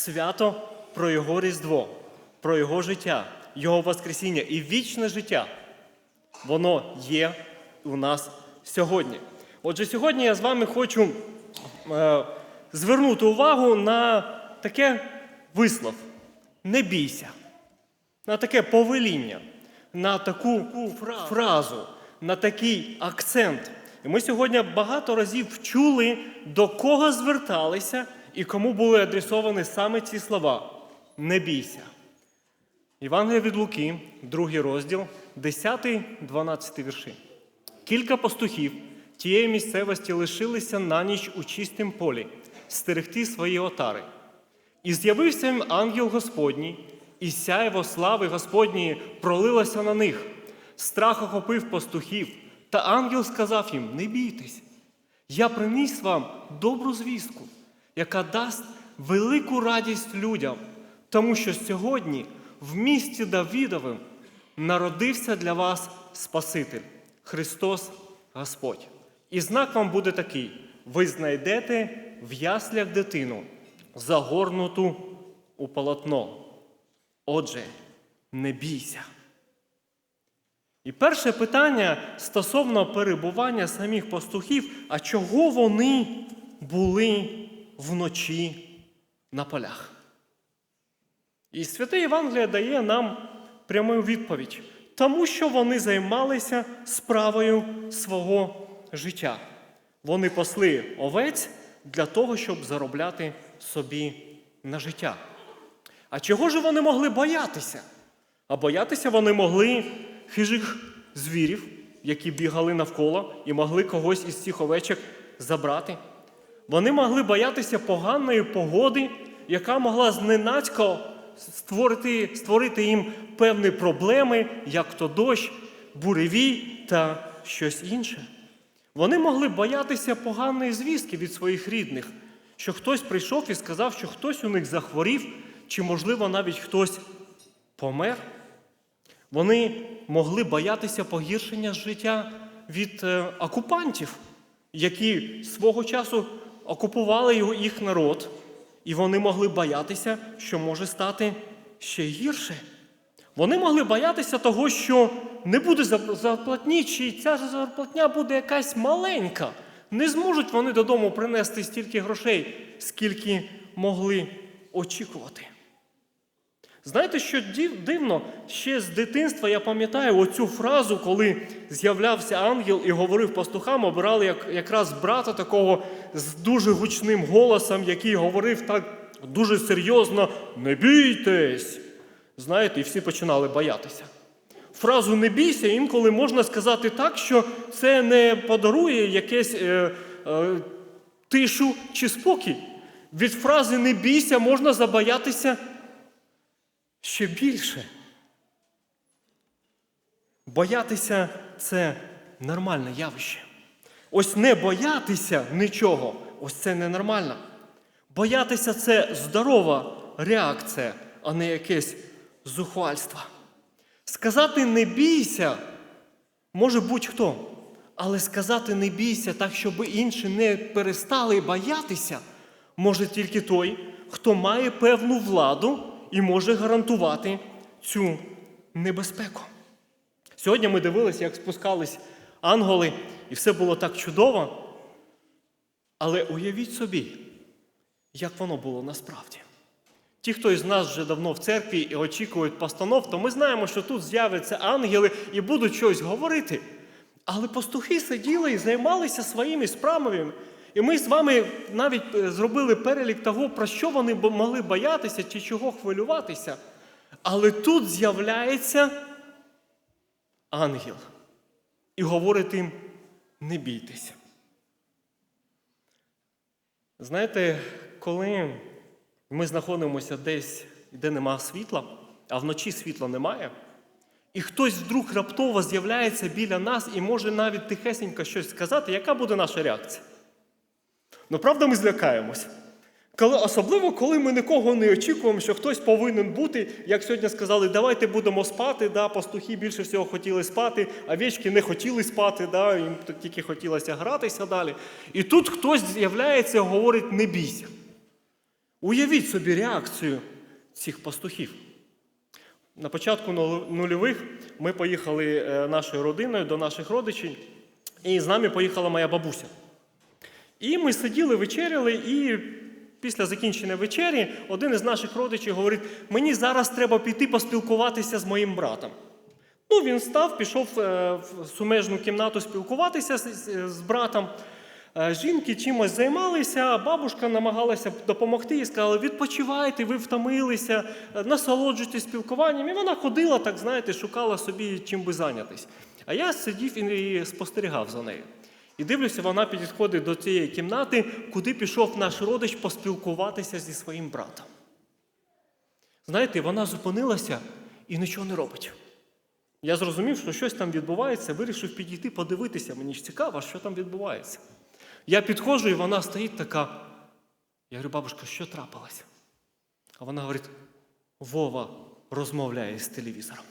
свято про Його Різдво, про Його життя, Його Воскресіння і вічне життя. Воно є у нас сьогодні. Отже, сьогодні я з вами хочу е, звернути увагу на таке вислов: не бійся, на таке повеління, на таку фразу, на такий акцент. І ми сьогодні багато разів чули, до кого зверталися і кому були адресовані саме ці слова: не бійся. Євангелія від Луки, другий розділ, 10-12 вірші. Кілька пастухів тієї місцевості лишилися на ніч у чистім полі стерегти свої отари. І з'явився їм ангел Господній, і сяйво слави Господньої пролилося на них. Страх охопив пастухів, та ангел сказав їм: Не бійтесь, я приніс вам добру звістку, яка дасть велику радість людям, тому що сьогодні в місті Давідовим народився для вас Спаситель, Христос Господь. І знак вам буде такий: ви знайдете в яслях дитину, загорнуту у полотно. Отже, не бійся. І перше питання стосовно перебування самих пастухів, а чого вони були вночі на полях? І святе Євангеліє дає нам пряму відповідь, тому що вони займалися справою свого життя. Вони пасли овець для того, щоб заробляти собі на життя. А чого ж вони могли боятися? А боятися вони могли хижих звірів, які бігали навколо і могли когось із цих овечок забрати. Вони могли боятися поганої погоди, яка могла зненацько створити, створити їм певні проблеми, як то дощ, буревій та щось інше. Вони могли боятися поганої звістки від своїх рідних, що хтось прийшов і сказав, що хтось у них захворів, чи, можливо, навіть хтось помер. Вони могли боятися погіршення життя від е, окупантів, які свого часу окупували його їх народ, і вони могли боятися, що може стати ще гірше. Вони могли боятися того, що не буде зарплатні, чи ця зарплатня буде якась маленька. Не зможуть вони додому принести стільки грошей, скільки могли очікувати. Знаєте, що дивно? Ще з дитинства я пам'ятаю оцю фразу, коли з'являвся ангел і говорив пастухам, обирали як, якраз брата такого з дуже гучним голосом, який говорив так дуже серйозно: не бійтесь. Знаєте, і всі починали боятися. Фразу не бійся інколи можна сказати так, що це не подарує якесь е, е, тишу чи спокій. Від фрази не бійся можна забоятися ще більше. Боятися це нормальне явище. Ось не боятися нічого, ось це ненормально. Боятися це здорова реакція, а не якесь зухвальство. Сказати не бійся може будь-хто. Але сказати не бійся так, щоб інші не перестали боятися, може тільки той, хто має певну владу і може гарантувати цю небезпеку. Сьогодні ми дивилися, як спускались ангели, і все було так чудово. Але уявіть собі, як воно було насправді. Ті, хто із нас вже давно в церкві і очікують постанов, то ми знаємо, що тут з'являться ангели і будуть щось говорити. Але пастухи сиділи і займалися своїми справами. І ми з вами навіть е, зробили перелік того, про що вони могли боятися чи чого хвилюватися. Але тут з'являється ангел і говорить їм: не бійтеся. Знаєте, коли ми знаходимося десь, де нема світла, а вночі світла немає, і хтось вдруг раптово з'являється біля нас і може навіть тихесенько щось сказати, яка буде наша реакція? Ну, правда, ми злякаємось. Коли, особливо, коли ми нікого не очікуємо, що хтось повинен бути, як сьогодні сказали, давайте будемо спати. Да, пастухи більше всього хотіли спати, овечки не хотіли спати, да, їм тільки хотілося гратися далі. І тут хтось з'являється говорить, не бійся. Уявіть собі реакцію цих пастухів. На початку нульових ми поїхали е, нашою родиною до наших родичів, і з нами поїхала моя бабуся. І ми сиділи, вечеряли, і після закінчення вечері один із наших родичів говорить: мені зараз треба піти поспілкуватися з моїм братом. Ну, він став, пішов е, в сумежну кімнату спілкуватися з, братом. Е, Жінки чимось займалися, бабушка намагалася допомогти і сказала: відпочивайте, ви втомилися, е, насолоджуйтесь спілкуванням. І вона ходила, так знаєте, шукала собі чим би зайнятись. А я сидів і спостерігав за нею. І дивлюся, вона підходить до цієї кімнати, куди пішов наш родич поспілкуватися зі своїм братом. Знаєте, вона зупинилася і нічого не робить. Я зрозумів, що щось там відбувається, вирішив підійти, подивитися. Мені ж цікаво, що там відбувається. Я підходжу, і вона стоїть така. Я говорю, бабушка, що трапилося? А вона говорить: Вова розмовляє з телевізором.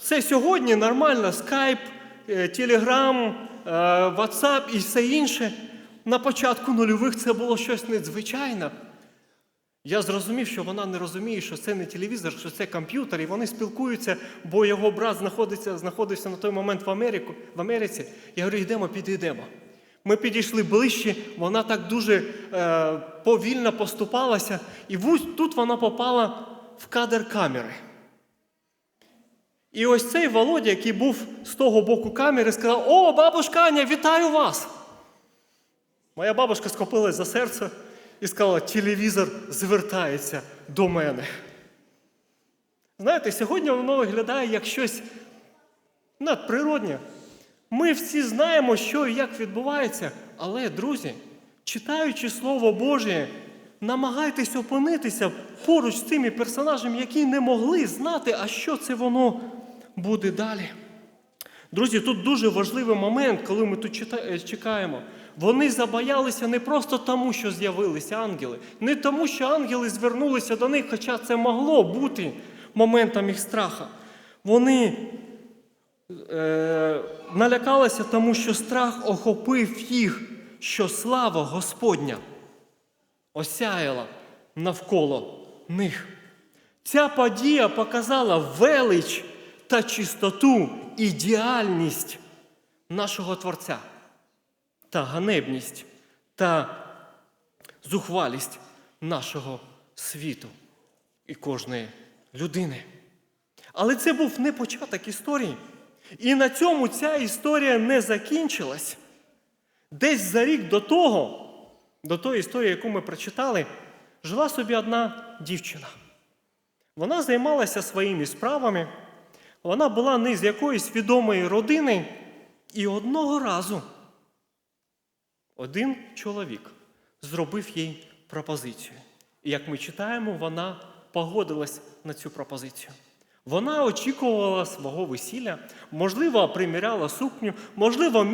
Це сьогодні нормально, скайп, телеграм, е, ватсап і все інше. На початку нульових це було щось надзвичайне. Я зрозумів, що вона не розуміє, що це не телевізор, що це комп'ютер, і вони спілкуються, бо його брат знаходиться, знаходився на той момент в, Америку, в Америці. Я говорю, йдемо, підійдемо. Ми підійшли ближче, вона так дуже е, повільно поступалася, і тут вона попала в кадр камери. І ось цей Володя, який був з того боку камери, сказав: О, бабушка Аня, вітаю вас! Моя бабушка схопилась за серце і сказала: телевізор звертається до мене. Знаєте, сьогодні воно виглядає як щось надприроднє. Ми всі знаємо, що і як відбувається, але, друзі, читаючи Слово Боже, намагайтесь опинитися поруч з тими персонажами, які не могли знати, а що це воно буде далі. Друзі, тут дуже важливий момент, коли ми тут е, чекаємо. Вони забоялися не просто тому, що з'явилися ангели, не тому, що ангели звернулися до них, хоча це могло бути моментом їх страха. Вони е, налякалися, тому що страх охопив їх, що слава Господня осяяла навколо них. Ця подія показала велич та чистоту, ідеальність нашого Творця та ганебність та зухвалість нашого світу і кожної людини. Але це був не початок історії. І на цьому ця історія не закінчилась. Десь за рік до того, до тої історії, яку ми прочитали, жила собі одна дівчина. Вона займалася своїми справами, вона була не з якоїсь відомої родини, і одного разу один чоловік зробив їй пропозицію. І як ми читаємо, вона погодилась на цю пропозицію. Вона очікувала свого весілля, можливо, приміряла сукню, можливо,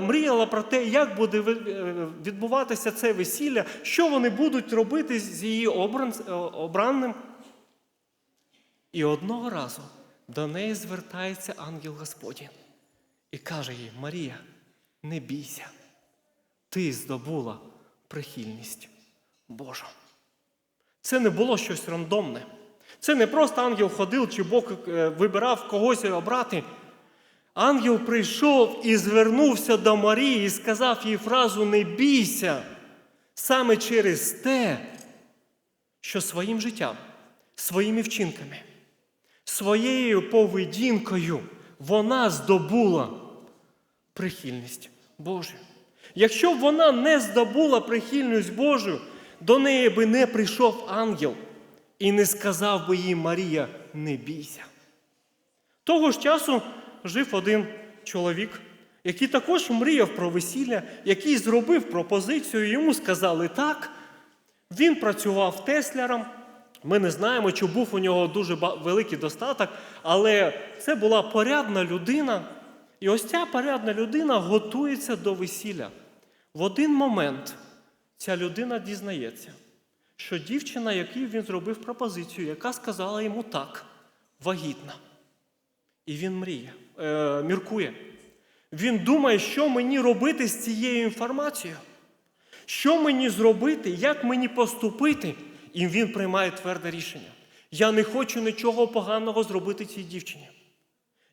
мріяла про те, як буде е, відбуватися це весілля, що вони будуть робити з її обран- е, обранним. І одного разу до неї звертається ангел Господній і каже їй: Марія, не бійся, ти здобула прихильність Божу. Це не було щось рандомне. Це не просто ангел ходив чи Бог е, вибирав когось обрати. Ангел прийшов і звернувся до Марії і сказав їй фразу Не бійся саме через те, що своїм життям, своїми вчинками, своєю поведінкою вона здобула прихильність Божу. Якщо б вона не здобула прихильність Божу, до неї би не прийшов ангел і не сказав би їй Марія, не бійся. Того ж часу жив один чоловік, який також мріяв про весілля, який зробив пропозицію, йому сказали так. Він працював тесляром. Ми не знаємо, чи був у нього дуже великий достаток, але це була порядна людина. І ось ця порядна людина готується до весілля. В один момент ця людина дізнається, що дівчина, якій він зробив пропозицію, яка сказала йому так, вагітна. І він мріє, е, міркує. Він думає, що мені робити з цією інформацією. Що мені зробити, як мені поступити? І він приймає тверде рішення. Я не хочу нічого поганого зробити цій дівчині.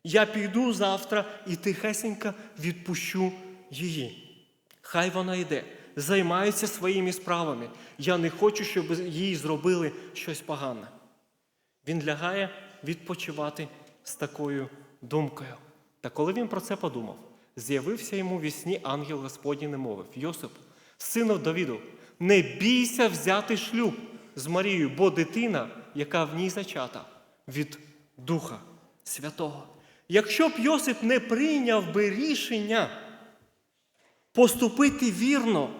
Я піду завтра і тихесенько відпущу її. Хай вона йде, займається своїми справами. Я не хочу, щоб їй зробили щось погане. Він лягає відпочивати з такою думкою. Та коли він про це подумав, з'явився йому в сні ангел Господній не мовив Йосип, сину Давіду, не бійся взяти шлюб з Марією, бо дитина, яка в ній зачата, від Духа Святого. Якщо б Йосип не прийняв би рішення поступити вірно,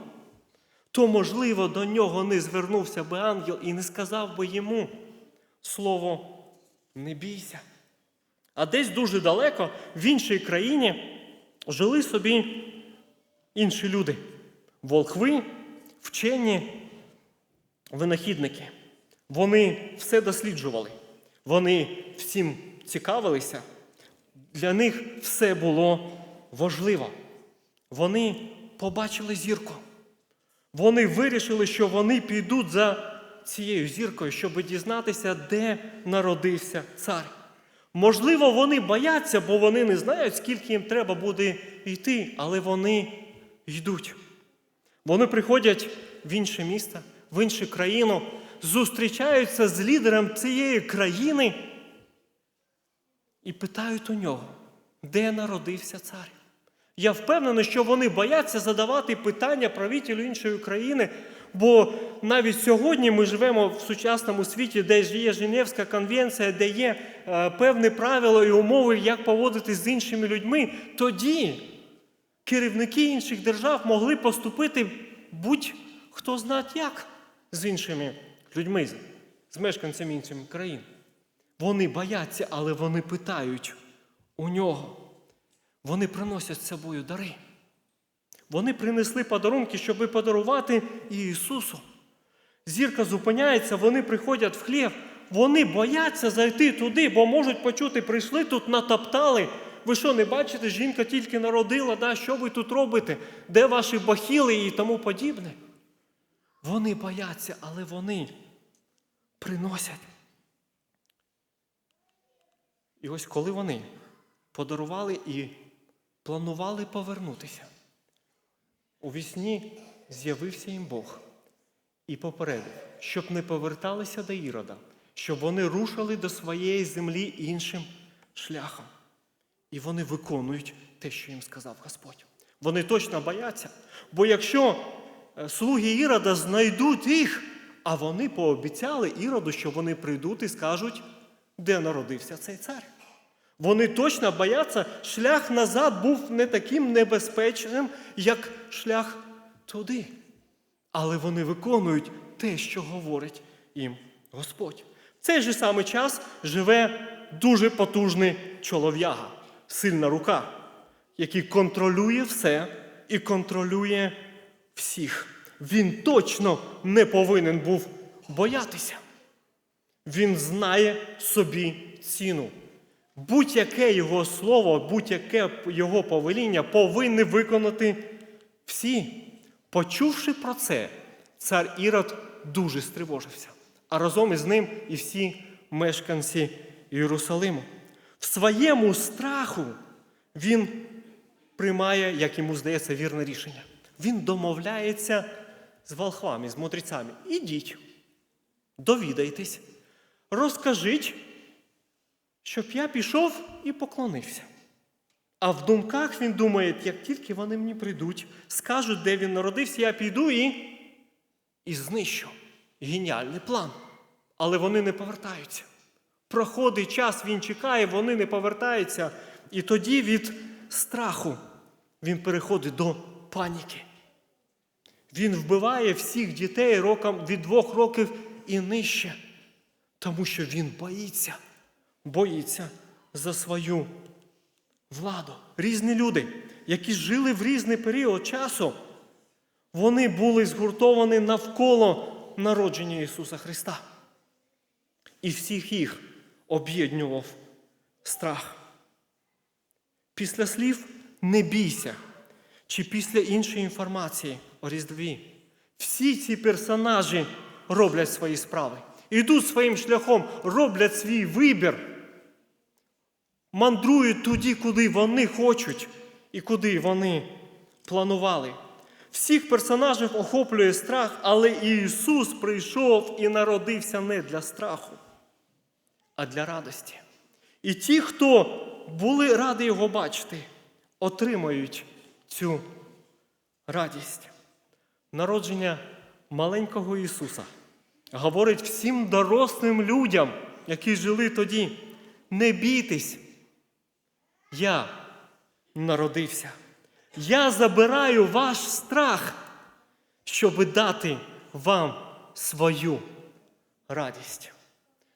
то, можливо, до нього не звернувся би ангел і не сказав би йому слово не бійся. А десь дуже далеко, в іншій країні, жили собі інші люди. Волхви, вчені, винахідники. Вони все досліджували. Вони всім цікавилися. Для них все було важливо. Вони побачили зірку. Вони вирішили, що вони підуть за цією зіркою, щоб дізнатися, де народився цар. Можливо, вони бояться, бо вони не знають, скільки їм треба буде йти, але вони йдуть. Вони приходять в інше місто, в іншу країну, зустрічаються з лідером цієї країни і питають у нього, де народився цар. Я впевнений, що вони бояться задавати питання правителю іншої країни, бо навіть сьогодні ми живемо в сучасному світі, де ж є Женевська конвенція, де є е, певні правила і умови, як поводитись з іншими людьми. Тоді керівники інших держав могли поступити будь-хто знать як з іншими людьми, з- мешканцями інших країн. Вони бояться, але вони питають у нього. Вони приносять з собою дари. Вони принесли подарунки, щоб подарувати Ісусу. Зірка зупиняється, вони приходять в хлів. Вони бояться зайти туди, бо можуть почути, прийшли тут, натоптали. Ви що, не бачите, жінка тільки народила, да? що ви тут робите? Де ваші бахіли і тому подібне? Вони бояться, але вони приносять. І ось коли вони подарували і планували повернутися, у вісні з'явився їм Бог і попередив, щоб не поверталися до Ірода, щоб вони рушили до своєї землі іншим шляхом. І вони виконують те, що їм сказав Господь. Вони точно бояться. Бо якщо слуги Ірода знайдуть їх, а вони пообіцяли Іроду, що вони прийдуть і скажуть, де народився цей цар. Вони точно бояться, шлях назад був не таким небезпечним, як шлях туди. Але вони виконують те, що говорить їм Господь. В цей же самий час живе дуже потужний чолов'яга, сильна рука, який контролює все і контролює всіх. Він точно не повинен був боятися. Він знає собі ціну. Будь-яке його слово, будь-яке його повеління повинні виконати всі. Почувши про це, цар Ірод дуже стривожився, а разом із ним і всі мешканці Єрусалиму. В своєму страху він приймає, як йому здається, вірне рішення. Він домовляється з волхвами, з мудрецями. Ідіть, довідайтесь, розкажіть, щоб я пішов і поклонився. А в думках він думає, як тільки вони мені прийдуть, скажуть, де він народився, я піду і, і знищу. Геніальний план. Але вони не повертаються. Проходить час, він чекає, вони не повертаються. І тоді від страху він переходить до паніки. Він вбиває всіх дітей роком від двох років і нижче, тому що він боїться, боїться за свою владу. Різні люди, які жили в різний період часу, вони були згуртовані навколо народження Ісуса Христа. І всіх їх об'єднував страх. Після слів не бійся, чи після іншої інформації о Різдві, Всі ці персонажі роблять свої справи, йдуть своїм шляхом, роблять свій вибір, мандрують туди, куди вони хочуть і куди вони планували. Всіх персонажів охоплює страх, але Ісус прийшов і народився не для страху, а для радості. І ті, хто були раді його бачити, отримають цю радість. Народження маленького Ісуса говорить всім дорослим людям, які жили тоді: не бійтесь, я народився. Я забираю ваш страх, щоб дати вам свою радість.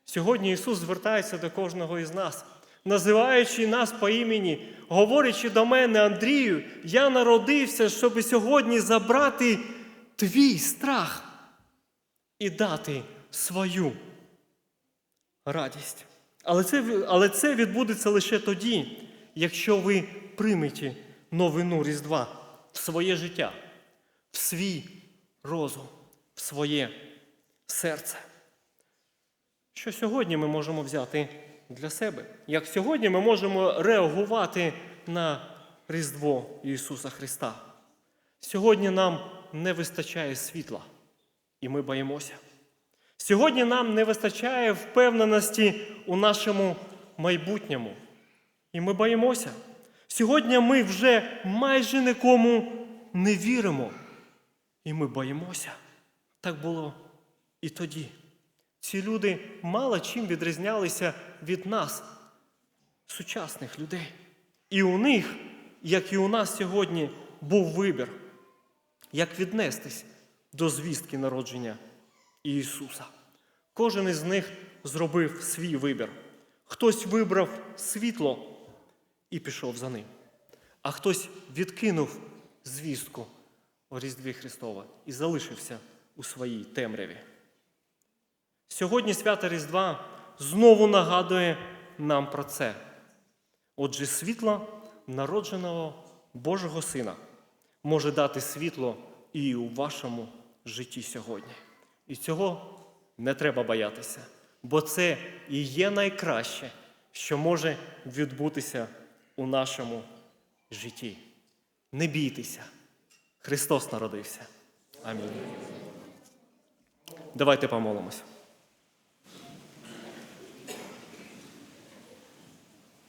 Сьогодні Ісус звертається до кожного із нас, називаючи нас по імені, говорячи до мене, Андрію, я народився, щоб сьогодні забрати твій страх і дати свою радість. Але це, але це відбудеться лише тоді, якщо ви приймете новину Різдва в своє життя, в свій розум, в своє серце. Що сьогодні ми можемо взяти для себе? Як сьогодні ми можемо реагувати на Різдво Ісуса Христа? Сьогодні нам не вистачає світла, і ми боїмося. Сьогодні нам не вистачає впевненості у нашому майбутньому, і ми боїмося. Сьогодні ми вже майже нікому не віримо, і ми боїмося. Так було і тоді. Ці люди мало чим відрізнялися від нас, сучасних людей. І у них, як і у нас сьогодні, був вибір, як віднестись до звістки народження Ісуса. Кожен із них зробив свій вибір. Хтось вибрав світло і пішов за ним, а хтось відкинув звістку о Різдві Христова і залишився у своїй темряві. Сьогодні свято Різдва знову нагадує нам про це. Отже, світло народженого Божого Сина може дати світло і у вашому житті сьогодні. І цього не треба боятися, бо це і є найкраще, що може відбутися у нашому житті. Не бійтеся, Христос народився. Амінь. Давайте помолимось.